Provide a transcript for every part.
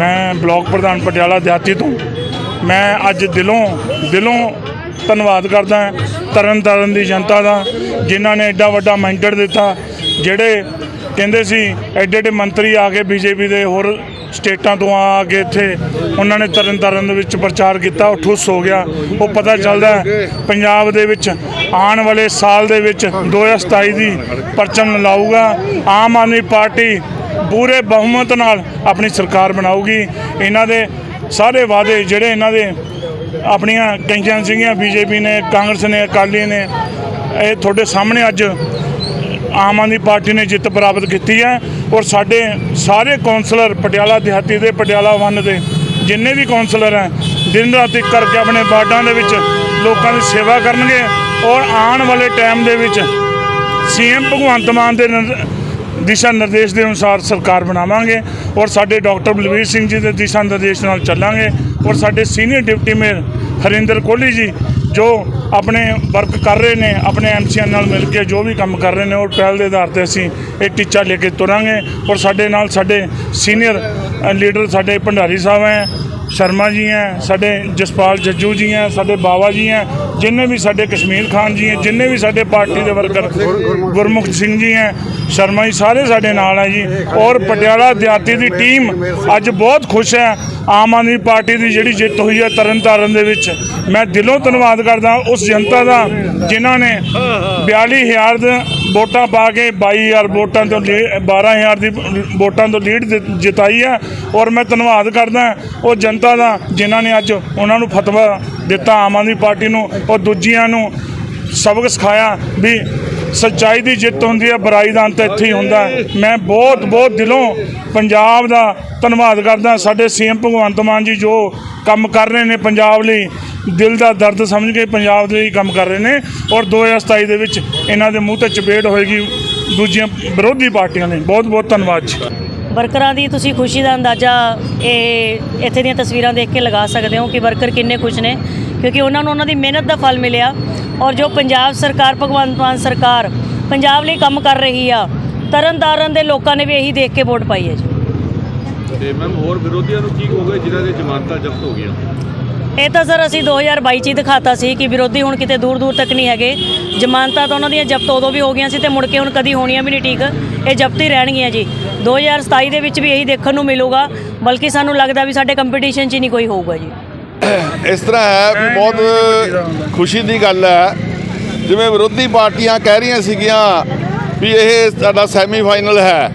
ਮੈਂ ਬਲਾਕ ਪ੍ਰਧਾਨ ਪਟਿਆਲਾ ਦਿਹਾਤੀ ਤੋਂ। ਮੈਂ ਅੱਜ ਦਿਲੋਂ ਦਿਲੋਂ ਧੰਨਵਾਦ ਕਰਦਾ ਤਰਨ ਤਾਰਨ ਦੀ ਜਨਤਾ ਦਾ, ਜਿਨ੍ਹਾਂ ਨੇ ਐਡਾ ਵੱਡਾ ਮੈਂਡੇਟ ਦਿੱਤਾ, ਜਿਹੜੇ ਕਹਿੰਦੇ ਸੀ ਐਡੇ ਐਡੇ ਮੰਤਰੀ ਆ ਕੇ ਬੀਜੇਪੀ ਦੇ ਹੋਰ ਸਟੇਟਾਂ ਤੋਂ ਆ ਕੇ ਇੱਥੇ ਉਹਨਾਂ ਨੇ ਤਰਨ ਤਾਰਨ ਦੇ ਵਿੱਚ ਪ੍ਰਚਾਰ ਕੀਤਾ, ਉਹ ਠੁੱਸ ਹੋ ਗਿਆ। ਉਹ ਪਤਾ ਚੱਲਦਾ ਪੰਜਾਬ ਦੇ ਵਿੱਚ ਆਉਣ ਵਾਲੇ ਸਾਲ ਦੇ ਵਿੱਚ 2027 ਦੀ ਪਰਚਮ ਲਾਊਗਾ। ਆਮ ਆਦਮੀ ਪਾਰਟੀ ਪੂਰੇ ਬਹੁਮਤ ਨਾਲ ਆਪਣੀ ਸਰਕਾਰ ਬਣਾਊਗੀ। ਇਹਨਾਂ ਦੇ ਸਾਰੇ ਵਾਅਦੇ ਜਿਹੜੇ ਇਹਨਾਂ ਦੇ ਆਪਣੀਆਂ ਕਈਆਂ ਸੀਗੀਆਂ, ਬੀਜੇਪੀ ਨੇ, ਕਾਂਗਰਸ ਨੇ, ਅਕਾਲੀ ਨੇ, ਇਹ ਤੁਹਾਡੇ ਸਾਹਮਣੇ ਅੱਜ ਆਮ ਆਦਮੀ ਪਾਰਟੀ ਨੇ ਜਿੱਤ ਪ੍ਰਾਪਤ ਕੀਤੀ ਹੈ ਔਰ ਸਾਡੇ ਸਾਰੇ ਕੌਂਸਲਰ ਪਟਿਆਲਾ ਦਿਹਾਤੀ ਦੇ, ਪਟਿਆਲਾ ਵਨ ਦੇ ਜਿੰਨੇ ਵੀ ਕੌਂਸਲਰ ਹੈ, ਦਿਨ ਰਾਤ ਇੱਕ ਕਰਕੇ ਆਪਣੇ ਵਾਰਡਾਂ ਦੇ ਵਿੱਚ ਲੋਕਾਂ ਦੀ ਸੇਵਾ ਕਰਨਗੇ ਔਰ ਆਉਣ ਵਾਲੇ ਟਾਈਮ ਦੇ ਵਿੱਚ ਸੀਐਮ ਭਗਵੰਤ ਮਾਨ ਦੇ ਨਿਰ- ਦਿਸ਼ਾ ਨਿਰਦੇਸ਼ ਦੇ ਅਨੁਸਾਰ ਸਰਕਾਰ ਬਣਾਵਾਂਗੇ ਔਰ ਸਾਡੇ ਡਾਕਟਰ ਬਲਵੀਰ ਸਿੰਘ ਜੀ ਦੇ ਦਿਸ਼ਾ ਨਿਰਦੇਸ਼ ਨਾਲ ਚੱਲਾਂਗੇ ਔਰ ਸਾਡੇ senior deputy mayor Harinder Kohli ji ਜੋ ਆਪਣੇ ਵਰਕ ਕਰ ਰਹੇ ਨੇ, ਆਪਣੇ ਐਮਸੀਆਂ ਨਾਲ ਮਿਲ ਕੇ ਜੋ ਵੀ ਕੰਮ ਕਰ ਰਹੇ ਨੇ ਉਹ ਪਹਿਲ ਦੇ ਆਧਾਰ ਤੇ ਅਸੀਂ ਇਹ ਟੀਚਾ ਲੈ ਕੇ ਤੁਰਾਂਗੇ ਔਰ ਸਾਡੇ ਨਾਲ ਸਾਡੇ ਸੀਨੀਅਰ ਲੀਡਰ ਸਾਡੇ ਭੰਡਾਰੀ ਸਾਹਿਬ ਹੈ, ਸ਼ਰਮਾ ਜੀ ਹੈ, ਸਾਡੇ ਜਸਪਾਲ ਜੱਜੂ ਜੀ ਹੈ, ਸਾਡੇ ਬਾਵਾ ਜੀ ਹੈ ਜਿੰਨੇ ਵੀ ਸਾਡੇ ਕਸ਼ਮੀਰ ਖਾਨ ਜੀ ਹੈ, ਜਿੰਨੇ ਵੀ ਸਾਡੇ ਪਾਰਟੀ ਦੇ ਵਰਕਰ ਗੁਰਮੁਖ ਸਿੰਘ ਜੀ ਹੈ, ਸ਼ਰਮਾ ਜੀ, ਸਾਰੇ ਸਾਡੇ ਨਾਲ ਹੈ ਜੀ। ਔਰ ਪਟਿਆਲਾ ਦਿਹਾਤੀ ਦੀ ਟੀਮ ਅੱਜ ਬਹੁਤ ਖੁਸ਼ ਹੈ। ਆਮ ਆਦਮੀ ਪਾਰਟੀ ਦੀ ਜਿਹੜੀ ਜਿੱਤ ਹੋਈ ਹੈ ਤਰਨਤਾਰਨ ਦੇ ਵਿੱਚ। ਮੈਂ ਦਿਲੋਂ ਧੰਨਵਾਦ ਕਰਦਾ ਉਸ ਜਨਤਾ ਦਾ, ਜਿਨ੍ਹਾਂ ਨੇ 42000 ਦੇ ਵੋਟਾਂ ਪਾ ਕੇ 22000 ਵੋਟਾਂ ਤੋਂ ਲੀ- 12000 ਦੀ ਵੋਟਾਂ ਤੋਂ ਲੀਡ ਜਿ- ਜਿਤਾਈ ਹੈ। ਔਰ ਮੈਂ ਧੰਨਵਾਦ ਕਰਦਾ ਉਹ ਜਨਤਾ ਦਾ, ਜਿਨ੍ਹਾਂ ਨੇ ਅੱਜ ਉਹਨਾਂ ਨੂੰ ਫਤਵਾ ਦਿੱਤਾ ਆਮ ਆਦਮੀ ਪਾਰਟੀ ਨੂੰ ਔਰ ਦੂਜਿਆਂ ਨੂੰ ਸਬਕ ਸਿਖਾਇਆ ਵੀ ਸੱਚਾਈ ਦੀ ਜਿੱਤ ਹੁੰਦੀ ਹੈ, ਬੁਰਾਈ ਦਾ ਅੰਤ ਇੱਥੇ ਹੀ ਹੁੰਦਾ ਮੈਂ ਬਹੁਤ ਬਹੁਤ ਦਿਲੋਂ ਪੰਜਾਬ ਦਾ ਧੰਨਵਾਦ ਕਰਦਾ। ਸਾਡੇ ਸੀਐਮ ਭਗਵੰਤ ਮਾਨ ਜੀ ਜੋ ਕੰਮ ਕਰ ਰਹੇ ਨੇ ਪੰਜਾਬ ਲਈ, ਦਿਲ ਦਾ ਦਰਦ ਸਮਝ ਕੇ ਪੰਜਾਬ ਦੇ ਲਈ ਕੰਮ ਕਰ ਰਹੇ ਨੇ ਔਰ 2027 ਦੇ ਵਿੱਚ ਇਹਨਾਂ ਦੇ ਮੂੰਹ ਤੇ ਚਪੇੜ ਹੋਏਗੀ ਦੂਜੀਆਂ ਵਿਰੋਧੀ ਪਾਰਟੀਆਂ ਨੇ ਬਹੁਤ ਬਹੁਤ ਧੰਨਵਾਦ ਜੀ। ਵਰਕਰਾਂ ਦੀ ਤੁਸੀਂ ਖੁਸ਼ੀ ਦਾ ਅੰਦਾਜ਼ਾ ਇਹ ਇੱਥੇ ਦੀਆਂ ਤਸਵੀਰਾਂ ਦੇਖ ਕੇ ਲਗਾ ਸਕਦੇ ਹੋ ਕਿ ਵਰਕਰ ਕਿੰਨੇ ਖੁਸ਼ ਨੇ। ਕਿਉਂਕਿ ਉਹਨਾਂ ਨੂੰ ਉਹਨਾਂ ਦੀ ਮਿਹਨਤ ਦਾ ਫਲ ਮਿਲਿਆ ਔਰ ਜੋ ਪੰਜਾਬ ਸਰਕਾਰ ਭਗਵੰਤ ਮਾਨ ਸਰਕਾਰ ਪੰਜਾਬ ਲਈ ਕੰਮ ਕਰ ਰਹੀ ਆ ਤਰਨਤਾਰਨ ਦੇ ਲੋਕਾਂ ਨੇ ਵੀ ਇਹੀ ਦੇਖ ਕੇ ਵੋਟ ਪਾਈ ਹੈ ਜੀ। ਤੇ ਮੈਮ ਹੋਰ ਵਿਰੋਧੀਆਂ ਨੂੰ ਕੀ ਕਹੋਗੇ ਜਿਨ੍ਹਾਂ ਦੇ ਜ਼ਮਾਨਤਾਂ ਜ਼ਬਤ ਹੋ ਗਈਆਂ? ਇਹ ਤਾਂ ਸਰ ਅਸੀਂ 2022 ਚ ਹੀ ਦਿਖਾਤਾ ਸੀ ਕਿ ਵਿਰੋਧੀ ਹੁਣ ਕਿਤੇ ਦੂਰ ਦੂਰ ਤੱਕ ਨਹੀਂ ਹੈਗੇ। ਜ਼ਮਾਨਤਾਂ ਤਾਂ ਉਹਨਾਂ ਦੀਆਂ ਜ਼ਬਤ ਉਦੋਂ ਵੀ ਹੋ ਗਈਆਂ ਸੀ ਤੇ ਮੁੜ ਕੇ ਹੁਣ ਕਦੀ ਹੋਣੀਆਂ ਵੀ ਨਹੀਂ ਠੀਕ। ਇਹ ਜ਼ਬਤ ਹੀ ਰਹਿਣਗੀਆਂ ਜੀ। 2027 ਦੇ ਵਿੱਚ ਵੀ ਇਹੀ ਦੇਖਣ ਨੂੰ ਮਿਲੂਗਾ ਬਲਕਿ ਸਾਨੂੰ ਲੱਗਦਾ ਵੀ ਸਾਡੇ ਕੰਪੀਟੀਸ਼ਨ 'ਚ ਹੀ ਨਹੀਂ ਕੋਈ ਹੋਊਗਾ ਜੀ। ਇਸ ਤਰ੍ਹਾਂ ਹੈ ਵੀ ਬਹੁਤ ਖੁਸ਼ੀ ਦੀ ਗੱਲ ਹੈ। ਜਿਵੇਂ ਵਿਰੋਧੀ ਪਾਰਟੀਆਂ ਕਹਿ ਰਹੀਆਂ ਸੀਗੀਆਂ ਵੀ ਇਹ ਸਾਡਾ ਸੈਮੀ ਫਾਈਨਲ ਹੈ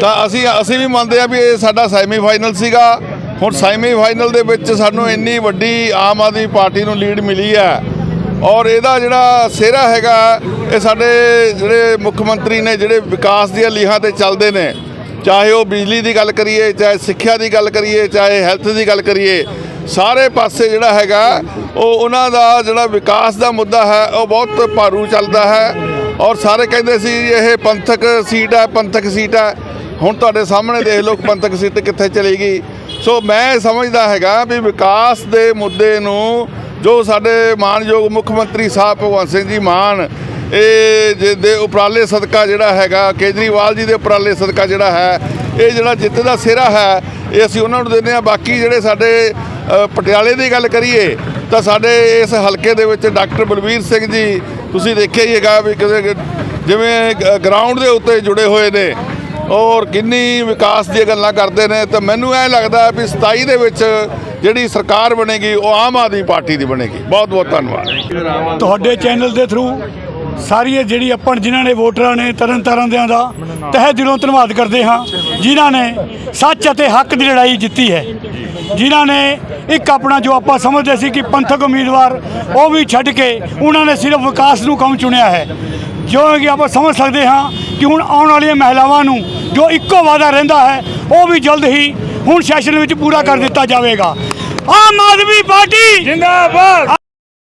ਤਾਂ ਅਸੀਂ ਅਸੀਂ ਵੀ ਮੰਨਦੇ ਆ ਵੀ ਇਹ ਸਾਡਾ ਸੈਮੀ ਫਾਈਨਲ ਸੀਗਾ। ਹੁਣ ਸੈਮੀ ਫਾਈਨਲ ਦੇ ਵਿੱਚ ਸਾਨੂੰ ਇੰਨੀ ਵੱਡੀ ਆਮ ਆਦਮੀ ਪਾਰਟੀ ਨੂੰ ਲੀਡ ਮਿਲੀ ਹੈ। ਔਰ ਇਹਦਾ ਜਿਹੜਾ ਸਿਹਰਾ ਹੈਗਾ ਇਹ ਸਾਡੇ ਜਿਹੜੇ ਮੁੱਖ ਮੰਤਰੀ ਨੇ ਜਿਹੜੇ ਵਿਕਾਸ ਦੀਆਂ ਲੀਹਾਂ ਤੇ ਚੱਲਦੇ ਨੇ ਚਾਹੇ ਉਹ ਬਿਜਲੀ ਦੀ ਗੱਲ ਕਰੀਏ ਚਾਹੇ ਸਿੱਖਿਆ ਦੀ ਗੱਲ ਕਰੀਏ ਚਾਹੇ ਹੈਲਥ ਦੀ ਗੱਲ ਕਰੀਏ ਸਾਰੇ ਪਾਸੇ ਜਿਹੜਾ ਹੈਗਾ, ਉਹ ਉਹਨਾਂ ਦਾ ਜਿਹੜਾ ਵਿਕਾਸ ਦਾ ਮੁੱਦਾ ਹੈ, ਉਹ ਬਹੁਤ ਭਾਰੂ ਚੱਲਦਾ ਹੈ। ਔਰ ਸਾਰੇ ਕਹਿੰਦੇ ਸੀ, ਇਹ ਪੰਥਕ ਸੀਟ ਹੈ, ਪੰਥਕ ਸੀਟ ਹੈ। ਹੁਣ ਤੁਹਾਡੇ ਸਾਹਮਣੇ ਦੇਖ ਲਓ, ਪੰਥਕ ਸੀਟ ਕਿੱਥੇ ਚਲੀ ਗਈ। ਸੋ ਮੈਂ ਸਮਝਦਾ ਹੈਗਾ ਵੀ ਵਿਕਾਸ ਦੇ ਮੁੱਦੇ ਨੂੰ ਜੋ ਸਾਡੇ ਮਾਨਯੋਗ ਮੁੱਖ ਮੰਤਰੀ ਸਾਹਿਬ ਭਗਵੰਤ ਸਿੰਘ ਜੀ ਮਾਨ, ਇਹ ਜੇ ਦੇ ਉਪਰਾਲੇ ਸਦਕਾ ਜਿਹੜਾ ਹੈਗਾ, ਕੇਜਰੀਵਾਲ ਜੀ ਦੇ ਉਪਰਾਲੇ ਸਦਕਾ ਜਿਹੜਾ ਹੈ, ਇਹ ਜਿਹੜਾ ਜਿੱਤ ਦਾ ਸਿਹਰਾ ਹੈ, ਇਹ ਅਸੀਂ ਉਹਨਾਂ ਨੂੰ ਦਿੰਦੇ ਆ ਬਾਕੀ ਜਿਹੜੇ ਸਾਡੇ ਪਟਿਆਲੇ ਦੀ ਗੱਲ ਕਰੀਏ ਤਾਂ ਸਾਡੇ ਇਸ ਹਲਕੇ ਦੇ ਵਿੱਚ ਡਾਕਟਰ ਬਲਵੀਰ ਸਿੰਘ ਜੀ, ਤੁਸੀਂ ਦੇਖਿਆ ਹੀ ਹੈਗਾ ਵੀ ਕਿਤੇ ਜਿਵੇਂ ਗਰਾਊਂਡ ਦੇ ਉੱਤੇ ਜੁੜੇ ਹੋਏ ਨੇ ਔਰ ਕਿੰਨੀ ਵਿਕਾਸ ਦੀਆਂ ਗੱਲਾਂ ਕਰਦੇ ਨੇ ਤਾਂ ਮੈਨੂੰ ਇਹ ਲੱਗਦਾ ਵੀ 27 ਦੇ ਵਿੱਚ ਜਿਹੜੀ ਸਰਕਾਰ ਬਣੇਗੀ, ਉਹ ਆਮ ਆਦਮੀ ਪਾਰਟੀ ਦੀ ਬਣੇਗੀ। ਬਹੁਤ ਬਹੁਤ ਧੰਨਵਾਦ। ਤੁਹਾਡੇ ਚੈਨਲ ਦੇ ਥਰੂ ਸਾਰੀ ਇਹ ਜਿਹੜੀ ਆਪਾਂ ਜਿਨ੍ਹਾਂ ਨੇ ਵੋਟਰਾਂ ਨੇ ਤਰਨ ਤਾਰਨ ਦਿਆਂ ਦਾ ਤਹਿ ਦਿਲੋਂ ਧੰਨਵਾਦ ਕਰਦੇ ਹਾਂ, ਜਿਨ੍ਹਾਂ ਨੇ ਸੱਚ ਅਤੇ ਹੱਕ ਦੀ ਲੜਾਈ ਜਿੱਤੀ ਹੈ। ਜਿਨ੍ਹਾਂ ਨੇ ਇੱਕ ਆਪਣਾ ਜੋ ਆਪਾਂ ਸਮਝਦੇ ਸੀ ਕਿ ਪੰਥਕ ਉਮੀਦਵਾਰ, ਉਹ ਵੀ ਛੱਡ ਕੇ ਉਹਨਾਂ ਨੇ ਸਿਰਫ ਵਿਕਾਸ ਨੂੰ ਕੰਮ ਚੁਣਿਆ ਹੈ। ਜੋ ਕਿ ਆਪਾਂ ਸਮਝ ਸਕਦੇ ਹਾਂ ਕਿ ਹੁਣ ਆਉਣ ਵਾਲੀਆਂ ਮਹਿਲਾਵਾਂ ਨੂੰ ਜੋ ਇੱਕੋ ਵਾਅਦਾ ਰਹਿੰਦਾ ਹੈ, ਉਹ ਵੀ ਜਲਦ ਹੀ ਹੁਣ ਸੈਸ਼ਨ ਵਿੱਚ ਪੂਰਾ ਕਰ ਦਿੱਤਾ ਜਾਵੇਗਾ। ਆਮ ਆਦਮੀ ਪਾਰਟੀ ਜਿੰਦਾਬਾਦ।